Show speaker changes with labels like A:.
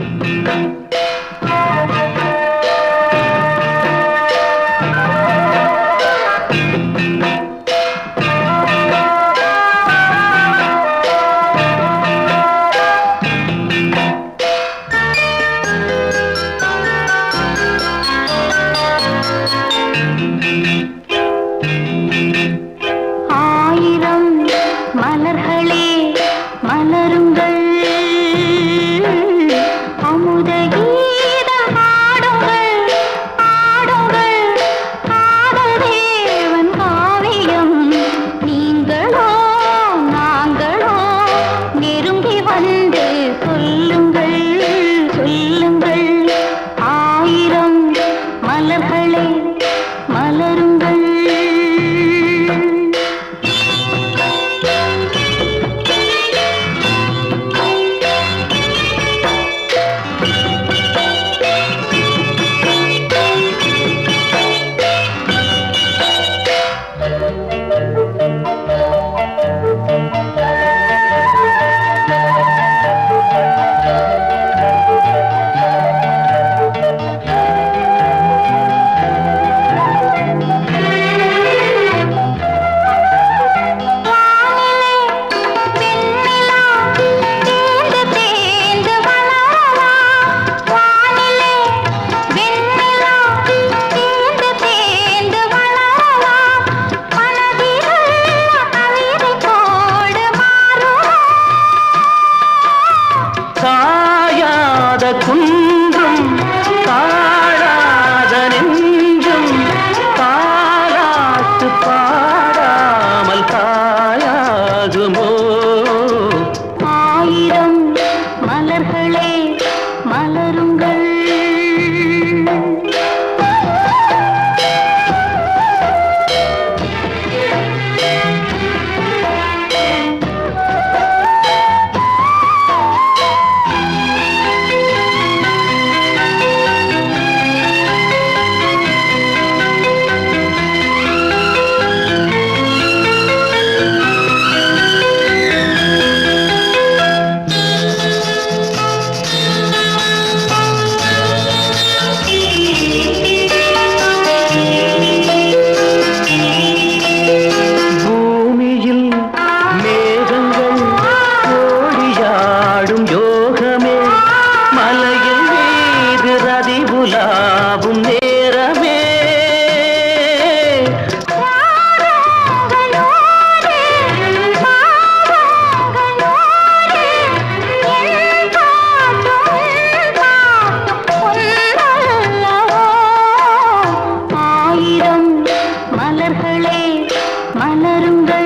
A: Thank you. உதகி Thank you.
B: குன்றும் காடாத நெஞ்சும் பாராட்டு பாடாமல் தாயாகுமோ
A: ஆயிரம் மலர்களே மலரும்
B: ஆகிறது உலாவும் நேரமே.
A: மலர்களே மலருங்கள்.